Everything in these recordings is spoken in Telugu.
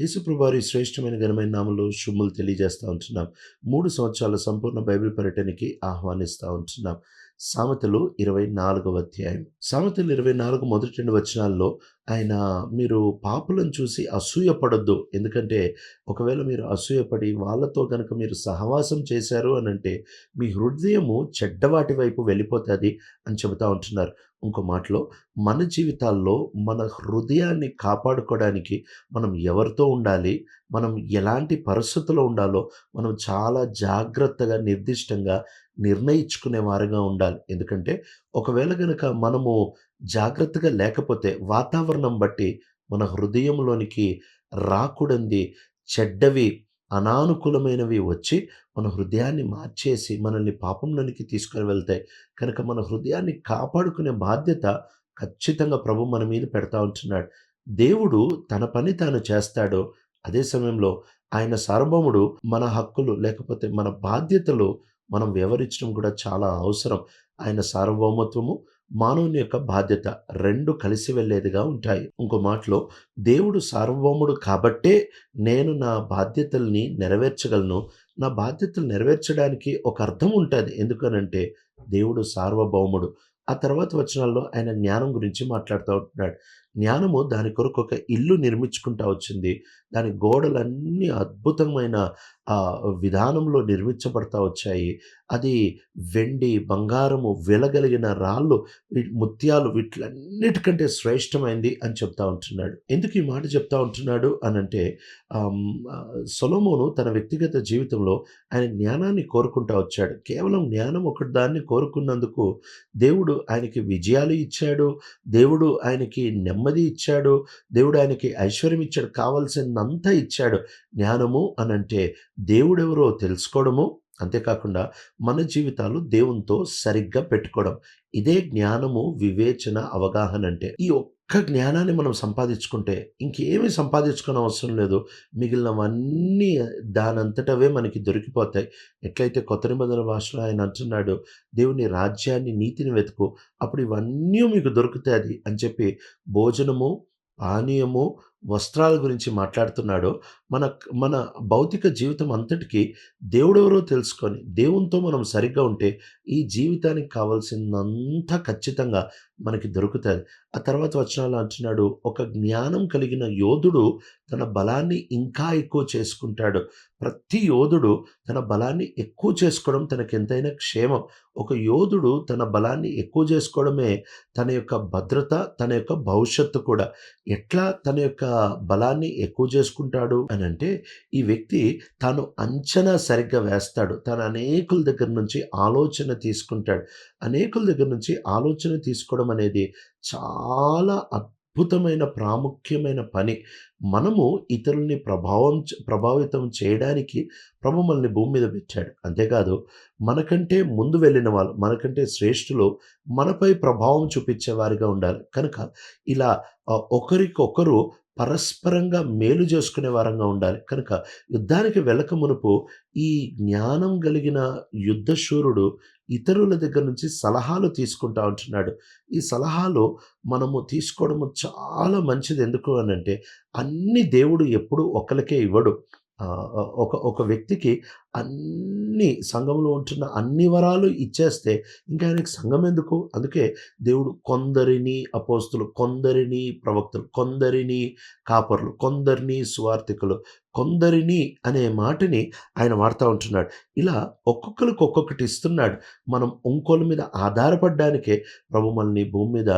యేసుప్రభువారి శ్రేష్టమైన ఘనమైన నామంలో శుభములు తెలియజేస్తూ ఉంటున్నాం. మూడు సంవత్సరాల సంపూర్ణ బైబిల్ పర్యటనకి ఆహ్వానిస్తూ ఉంటున్నాం. సామెతలు ఇరవై నాలుగవ అధ్యాయం. సామెతలు ఇరవై నాలుగు మొదటి రెండు వచనాల్లో ఆయన మీరు పాపులను చూసి అసూయపడొద్దు. ఎందుకంటే ఒకవేళ మీరు అసూయపడి వాళ్ళతో కనుక మీరు సహవాసం చేశారు అని అంటే మీ హృదయము చెడ్డవాటి వైపు వెళ్ళిపోతుంది అని చెబుతూ ఉంటున్నారు. ఇంకో మాటలో మన జీవితాల్లో మన హృదయాన్ని కాపాడుకోవడానికి మనం ఎవరితో ఉండాలి? మనం ఎలాంటి పరిస్థితుల్లో ఉండాలో మనం చాలా జాగ్రత్తగా నిర్దిష్టంగా నిర్ణయించుకునే వారుగా ఉండాలి. ఎందుకంటే ఒకవేళ కనుక మనము జాగ్రత్తగా లేకపోతే వాతావరణం బట్టి మన హృదయంలోనికి రాకూడంది చెడ్డవి అనానుకూలమైనవి వచ్చి మన హృదయాన్ని మార్చేసి మనల్ని పాపంలోనికి తీసుకొని వెళ్తాయి. కనుక మన హృదయాన్ని కాపాడుకునే బాధ్యత ఖచ్చితంగా ప్రభు మన మీద పెడతా ఉంటున్నాడు. దేవుడు తన పని తాను చేస్తాడో అదే సమయంలో ఆయన సార్వభౌముడు మన హక్కులు లేకపోతే మన బాధ్యతలు మనం వివరించడం కూడా చాలా అవసరం. ఆయన సార్వభౌమత్వము మానవుని యొక్క బాధ్యత రెండు కలిసి వెళ్ళేదిగా ఉంటాయి. ఇంకో మాటలో దేవుడు సార్వభౌముడు కాబట్టే నేను నా బాధ్యతల్ని నెరవేర్చగలను. నా బాధ్యతలు నెరవేర్చడానికి ఒక అర్థం ఉంటుంది. ఎందుకనంటే దేవుడు సార్వభౌముడు. ఆ తర్వాత వచనాల్లో ఆయన జ్ఞానం గురించి మాట్లాడుతూ ఉంటున్నాడు. జ్ఞానము దాని కొరకు ఒక ఇల్లు నిర్మించుకుంటా వచ్చింది. దాని గోడలన్నీ అద్భుతమైన విధానంలో నిర్మించబడతా వచ్చాయి. అది వెండి బంగారము వెలగలిగిన రాళ్ళు ముత్యాలు వీటిలన్నిటికంటే శ్రేష్టమైంది అని చెప్తా ఉంటున్నాడు. ఎందుకు ఈ మాట చెప్తా ఉంటున్నాడు అని అంటే సొలోమోను తన వ్యక్తిగత జీవితంలో ఆయన జ్ఞానాన్ని కోరుకుంటా వచ్చాడు. కేవలం జ్ఞానం ఒకటి దాన్ని కోరుకున్నందుకు దేవుడు ఆయనకి విజయాలు ఇచ్చాడు. దేవుడు ఆయనకి నెమ్మది ఇచ్చాడు. దేవుడు ఆయనకి ఐశ్వర్యం ఇచ్చాడు. కావలసినంతా ఇచ్చాడు. జ్ఞానము అని అంటే దేవుడెవరో తెలుసుకోవడము. అంతేకాకుండా మన జీవితాలు దేవునితో సరిగ్గా పెట్టుకోవడం. ఇదే జ్ఞానము వివేచన అవగాహన అంటే ఈ ఒక్క జ్ఞానాన్ని మనం సంపాదించుకుంటే ఇంకేమీ సంపాదించుకునే అవసరం లేదు. మిగిలినవన్నీ దానంతటవే మనకి దొరికిపోతాయి. ఎట్లయితే కొత్త నిబంధన భాషలో ఆయన అంటున్నాడు దేవుని రాజ్యాన్ని నీతిని వెతుకు. అప్పుడు ఇవన్నీ మీకు దొరుకుతాయి అని చెప్పి భోజనము పానీయము వస్త్రాల గురించి మాట్లాడుతున్నాడో. మన మన భౌతిక జీవితం అంతటికీ దేవుడెవరో తెలుసుకొని దేవునితో మనం సరిగ్గా ఉంటే ఈ జీవితానికి కావాల్సినంత ఖచ్చితంగా మనకి దొరుకుతుంది ఆ తర్వాత వచనాలు అంటున్నాడు ఒక జ్ఞానం కలిగిన యోధుడు తన బలాన్ని ఇంకా ఎక్కువ చేసుకుంటాడు. ప్రతి యోధుడు తన బలాన్ని ఎక్కువ చేసుకోవడం తనకు ఎంతైనా క్షేమం. ఒక యోధుడు తన బలాన్ని ఎక్కువ చేసుకోవడమే తన యొక్క భద్రత తన యొక్క భవిష్యత్తు కూడా. ఎట్లా తన యొక్క బలాన్ని ఎక్కువ చేసుకుంటాడు? అని అంటే ఈ వ్యక్తి తాను అంచనా సరిగ్గా వేస్తాడు. తను అనేకుల దగ్గర నుంచి ఆలోచన తీసుకుంటాడు. అనేకుల దగ్గర నుంచి ఆలోచన తీసుకోవడం అనేది చాలా అద్భుతమైన ప్రాముఖ్యమైన పని. మనము ఇతరుల్ని ప్రభావం ప్రభావితం చేయడానికి ప్రభు మనల్ని భూమి మీద పెట్టాడు. అంతేకాదు మనకంటే ముందు వెళ్ళిన వాళ్ళు మనకంటే శ్రేష్ఠులు మనపై ప్రభావం చూపించే వారిగా ఉండాలి. కనుక ఇలా ఒకరికొకరు పరస్పరంగా మేలు చేసుకునే వారంగా ఉండాలి. కనుక యుద్ధానికి వెళ్ళక మునుపు ఈ జ్ఞానం కలిగిన యుద్ధశూరుడు ఇతరుల దగ్గర నుంచి సలహాలు తీసుకుంటా ఉంటున్నాడు. ఈ సలహాలు మనము తీసుకోవడము చాలా మంచిది. ఎందుకు అని అంటే అన్ని దేవుడు ఎప్పుడు ఒకరికే ఇవ్వడు. ఒక ఒక వ్యక్తికి అన్ని సంఘంలో ఉంటున్న అన్ని వరాలు ఇచ్చేస్తే ఇంకా ఆయనకి సంఘం ఎందుకు? అందుకే దేవుడు కొందరిని అపోస్తులు కొందరిని ప్రవక్తలు కొందరిని కాపర్లు కొందరిని సువార్థికులు కొందరిని అనే మాటని ఆయన వాడుతూ ఉంటున్నాడు. ఇలా ఒక్కొక్కరికి ఒక్కొక్కటి ఇస్తున్నాడు. మనం ఇంకోల మీద ఆధారపడడానికే ప్రభు మనల్ని భూమి మీద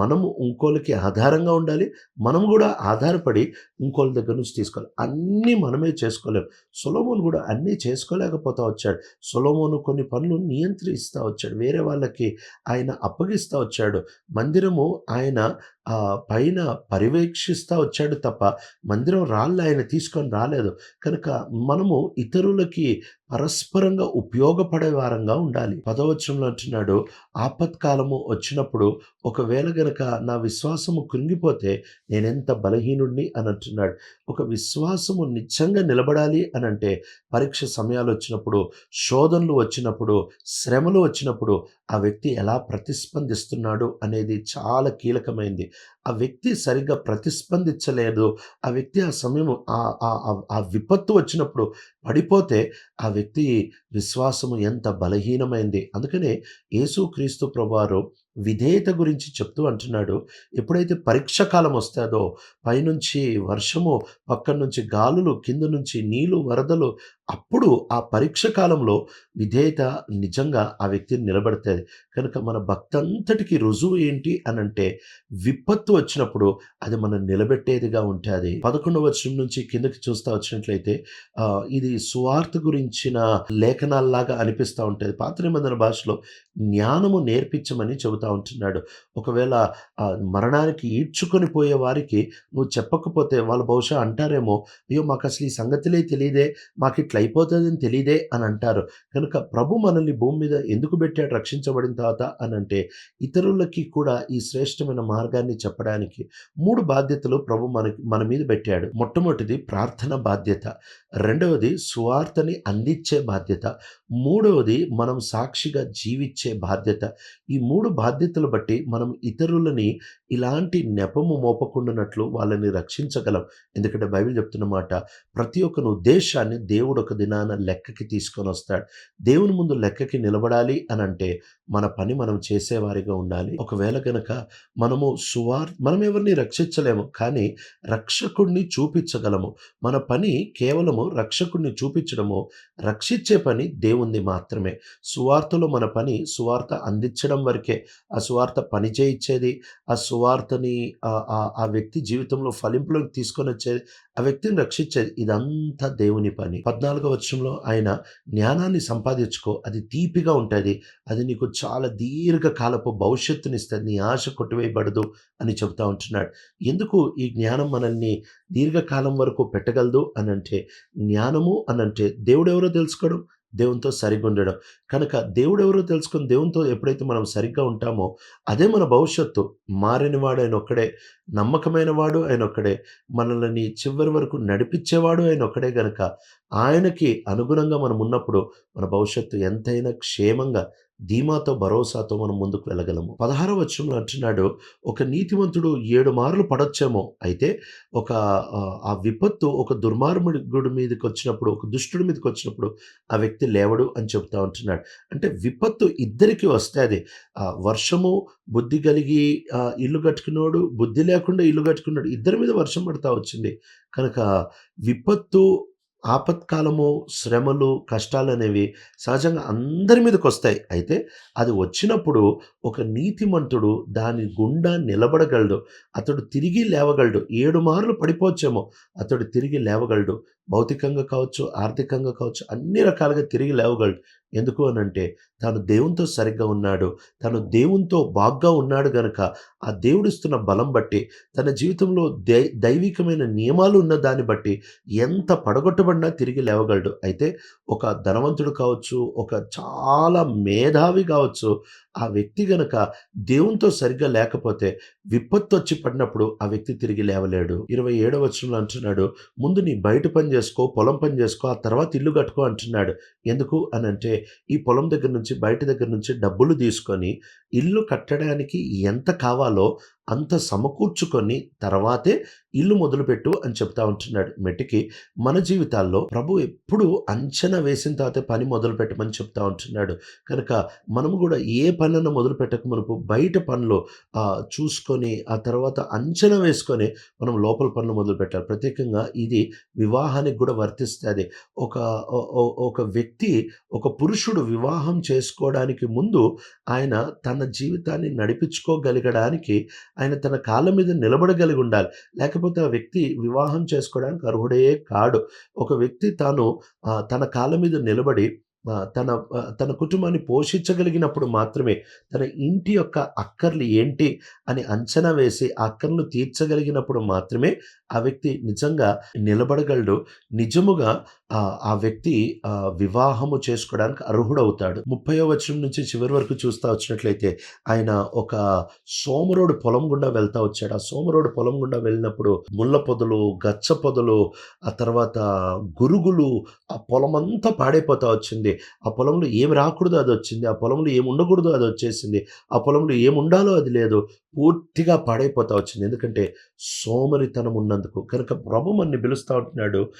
మనము ఇంకోళ్ళకి ఆధారంగా ఉండాలి. మనం కూడా ఆధారపడి ఇంకోళ్ళ దగ్గర నుంచి తీసుకోవాలి. అన్నీ మనమే చేసుకోలేము సులభం కూడా అన్నీ చేసుకోలేకపోతా వచ్చాడు. సొలోమోను కొన్ని పనులు నియంత్రిస్తూ వచ్చాడు. వేరే వాళ్ళకి ఆయన అప్పగిస్తూ వచ్చాడు. మందిరము ఆయన పైన పర్యవేక్షిస్తూ వచ్చాడు తప్ప మందిరం రాళ్ళు ఆయన తీసుకొని రాలేదు. కనుక మనము ఇతరులకి పరస్పరంగా ఉపయోగపడే వారంగా ఉండాలి. పదవచనంలో అంటున్నాడు ఆపత్కాలము వచ్చినప్పుడు ఒకవేళ గనక నా విశ్వాసము కృంగిపోతే నేనెంత బలహీనుడిని అని అంటున్నాడు. ఒక విశ్వాసము నిజంగా నిలబడాలి అని అంటే పరీక్ష సమయాలు వచ్చినప్పుడు శోధనలు వచ్చినప్పుడు శ్రమలు వచ్చినప్పుడు ఆ వ్యక్తి ఎలా ప్రతిస్పందిస్తున్నాడు అనేది చాలా కీలకమైంది. ఆ వ్యక్తి సరిగ్గా ప్రతిస్పందించలేదు. ఆ వ్యక్తి ఆ సమయం ఆ ఆ- ఆ- ఆ విపత్తు వచ్చినప్పుడు పడిపోతే ఆ వ్యక్తి విశ్వాసము ఎంత బలహీనమైంది. అందుకనే యేసుక్రీస్తు ప్రభువారు విధేయత గురించి చెప్తూ అంటున్నాడు. ఎప్పుడైతే పరీక్ష కాలం వస్తుందో పైనుంచి వర్షము పక్కన నుంచి గాలులు కింద నుంచి నీళ్ళు వరదలు అప్పుడు ఆ పరీక్ష కాలంలో విధేయత నిజంగా ఆ వ్యక్తిని నిలబడుతుంది కనుక మన భక్తంతటికి రుజువు ఏంటి అని అంటే విపత్తు వచ్చినప్పుడు అది మనం నిలబెట్టేదిగా ఉంటుంది. పదకొండవ వచనం నుంచి కిందకి చూస్తా వచ్చినట్లయితే ఇది సువార్త గురించిన లేఖ లేఖనాల్లాగా అనిపిస్తూ ఉంటుంది. పాత నిబంధన భాషలో జ్ఞానము నేర్పించమని చెబుతూ ఉంటున్నాడు. ఒకవేళ మరణానికి ఈడ్చుకొని పోయే వారికి నువ్వు చెప్పకపోతే వాళ్ళు బహుశా అంటారేమో అయ్యో మాకు అసలు ఈ సంగతిలే తెలియదే మాకు ఇట్లా అయిపోతుందని తెలియదే అని అంటారు. కనుక ప్రభు మనల్ని భూమి మీద ఎందుకు పెట్టాడు రక్షించబడిన తర్వాత అని అంటే ఇతరులకి కూడా ఈ శ్రేష్టమైన మార్గాన్ని చెప్పడానికి మూడు బాధ్యతలు ప్రభు మనకి మన మీద పెట్టాడు. మొట్టమొదటిది ప్రార్థన బాధ్యత. రెండవది సువార్తని అందించే బాధ్యత. మూడవది మనం సాక్షిగా జీవించే బాధ్యత. ఈ మూడు బాధ్యతలు బట్టి మనం ఇతరులని ఇలాంటి నెపము మోపకుండానట్లు వాళ్ళని రక్షించగలం. ఎందుకంటే బైబిల్ చెప్తున్న మాట ప్రతి ఒక్క ఉద్దేశాన్ని దేవుడు ఒక దినాన లెక్కకి తీసుకొని వస్తాడు. దేవుని ముందు లెక్కకి నిలబడాలి అని అంటే మన పని మనం చేసేవారిగా ఉండాలి. ఒకవేళ కనుక మనము సువార్ మనం ఎవరిని రక్షించలేము కానీ రక్షకుడిని చూపించగలము. మన పని కేవలము రక్షకుడిని చూపించడము రక్షించే పని దేవుణ్ణి మాత్రమే. సువార్తలో మన పని సువార్త అందించడం వరకే. ఆ సువార్త పని చేయించేది ఆ సువార్తని ఆ- ఆ- ఆ వ్యక్తి జీవితంలో ఫలింపులోకి తీసుకొని వచ్చేది ఆ వ్యక్తిని రక్షించేది ఇదంతా దేవుని పని. పద్నాలుగో వర్షంలో ఆయన జ్ఞానాన్ని సంపాదించుకో అది తీపిగా ఉంటుంది అది నీకు చాలా దీర్ఘకాలపు భవిష్యత్తునిస్తుంది నీ ఆశ కొట్టివేయబడదు అని చెబుతా ఉంటున్నాడు. ఎందుకు ఈ జ్ఞానం మనల్ని దీర్ఘకాలం వరకు పెట్టగలదు అని అంటే జ్ఞానము అని అంటే దేవుడు ఎవరో తెలుసుకోవడం దేవునితో సరిగ్గా ఉండడం. కనుక దేవుడు ఎవరో తెలుసుకొని దేవునితో ఎప్పుడైతే మనం సరిగ్గా ఉంటామో అదే మన భవిష్యత్తు. మారినవాడు ఆయన ఒక్కడే నమ్మకమైన వాడు ఆయన ఒక్కడే మనల్ని చివరి వరకు నడిపించేవాడు ఆయన ఒక్కడే గనక ఆయనకి అనుగుణంగా మనం ఉన్నప్పుడు మన భవిష్యత్తు ఎంతైనా క్షేమంగా ధీమాతో భరోసాతో మనం ముందుకు వెళ్ళగలము. పదహార వచ్చంలో అంటున్నాడు ఒక నీతివంతుడు ఏడు మార్లు పడొచ్చేమో. అయితే ఒక ఆ, విపత్తు ఒక దుర్మార్గుడి మీదకి వచ్చినప్పుడు ఒక దుష్టుడి మీదకి వచ్చినప్పుడు ఆ వ్యక్తి లేవడు అని చెప్తా ఉంటున్నాడు. అంటే విపత్తు ఇద్దరికి వస్తే అది వర్షము బుద్ధి కలిగి ఇల్లు కట్టుకున్నాడు బుద్ధి లేకుండా ఇల్లు కట్టుకున్నాడు ఇద్దరి మీద వర్షం పడతా వచ్చింది. కనుక విపత్తు ఆపత్కాలము శ్రమలు కష్టాలు అనేవి సహజంగా అందరి మీదకి వస్తాయి అయితే అది వచ్చినప్పుడు ఒక నీతిమంతుడు దాని గుండా నిలబడగలడు. అతడు తిరిగి లేవగలడు. ఏడు మార్లు పడిపోవచ్చేమో అతడు తిరిగి లేవగలడు. భౌతికంగా కావచ్చు ఆర్థికంగా కావచ్చు అన్ని రకాలుగా తిరిగి లేవగలడు. ఎందుకు అని అంటే తాను దేవునితో సరిగ్గా ఉన్నాడు. తను దేవునితో బాగ్గా ఉన్నాడు గనక ఆ దేవుడిస్తున్న బలం బట్టి తన జీవితంలో దై దైవికమైన నియమాలు ఉన్న దాన్ని బట్టి ఎంత పడగొట్టబడినా తిరిగి లేవగలడు. అయితే ఒక ధనవంతుడు కావచ్చు ఒక చాలా మేధావి కావచ్చు ఆ వ్యక్తి గనక దేవునితో సరిగ్గా లేకపోతే విపత్తు వచ్చి పడినప్పుడు ఆ వ్యక్తి తిరిగి లేవలేడు. ఇరవై ఏడవ వచనంలో అంటున్నాడు ముందు నీ బయట పని చేసుకో పొలం పని చేసుకో ఆ తర్వాత ఇల్లు కట్టుకో అంటున్నాడు. ఎందుకు అని అంటే ఈ పొలం దగ్గర నుంచి బయట దగ్గర నుంచి డబ్బులు తీసుకొని ఇల్లు కట్టడానికి ఎంత కావాలో అంత సమకూర్చుకొని తర్వాతే ఇల్లు మొదలుపెట్టు అని చెప్తా ఉంటున్నాడు. మెట్టికి మన జీవితాల్లో ప్రభు ఎప్పుడు అంచనా వేసిన తర్వాత పని మొదలు పెట్టమని చెప్తా ఉంటున్నాడు. కనుక మనము కూడా ఏ పనులను మొదలు పెట్టక మనకు బయట పనులు చూసుకొని ఆ తర్వాత అంచనా వేసుకొని మనం లోపల పనులు మొదలు పెట్టాలి ప్రత్యేకంగా ఇది వివాహానికి కూడా వర్తిస్తుంది. ఒక ఒక వ్యక్తి ఒక పురుషుడు వివాహం చేసుకోవడానికి ముందు ఆయన తన జీవితాన్ని నడిపించుకోగలగడానికి ఆయన తన కాళ్ళ మీద నిలబడగలిగి ఉండాలి. లేకపోతే ఆ వ్యక్తి వివాహం చేసుకోవడానికి అర్హుడే కాడు. ఒక వ్యక్తి తాను తన కాళ్ళ మీద నిలబడి తన తన కుటుంబాన్ని పోషించగలిగినప్పుడు మాత్రమే తన ఇంటి యొక్క అక్కర్లు ఏంటి అని అంచనా వేసి ఆ తీర్చగలిగినప్పుడు మాత్రమే ఆ వ్యక్తి నిజంగా నిలబడగలడు. నిజముగా ఆ వ్యక్తి వివాహము చేసుకోవడానికి అర్హుడవుతాడు. 30వ వచనం నుంచి చివరి వరకు చూస్తా వచ్చినట్లయితే ఆయన ఒక సోమరోడు పొలం గుండా వెళ్తా వచ్చాడు. ఆ సోమరోడు పొలం గుండా వెళ్ళినప్పుడు ముళ్ళ పొదలు, గచ్చ పొదలు, ఆ తర్వాత గురుగులు ఆ పొలమంతా పాడైపోతా వచ్చింది. ఆ పొలంలో ఏమి అది వచ్చింది ఆ పొలంలో ఏమి అది వచ్చేసింది ఆ పొలంలో ఏముండాలో అది లేదు. పూర్తిగా పాడైపోతా వచ్చింది. ఎందుకంటే సోమరితనం ఉన్నందుకు. కనుక ప్రభు మనని పిలుస్తా ఉంటున్నాడు.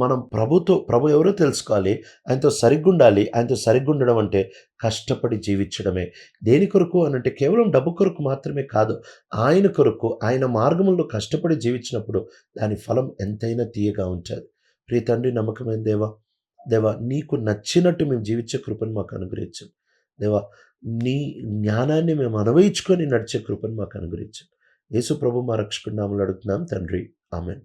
మనం ప్రభుతో ప్రభు ఎవరో తెలుసుకోవాలి. ఆయనతో సరిగ్గుండాలి. ఆయనతో సరిగ్గుండడం అంటే కష్టపడి జీవించడమే. దేని కొరకు అనంటే కేవలం డబ్బు కొరకు మాత్రమే కాదు. ఆయన కొరకు ఆయన మార్గంలో కష్టపడి జీవించినప్పుడు దాని ఫలం ఎంతైనా తీయగా ఉంటుంది ప్రియ తండ్రి నమ్మకమైన దేవా, దేవా నీకు నచ్చినట్టు మేము జీవించే కృపను మాకు అనుగ్రహించండి. దేవా నీ జ్ఞానాన్ని మేము అనుభవించుకొని నడిచే కృపను మాకు అనుగ్రహించండి. యేసు ప్రభు మా రక్షకుడు నామలు అడుగుతున్నాం తండ్రి. ఆమెన్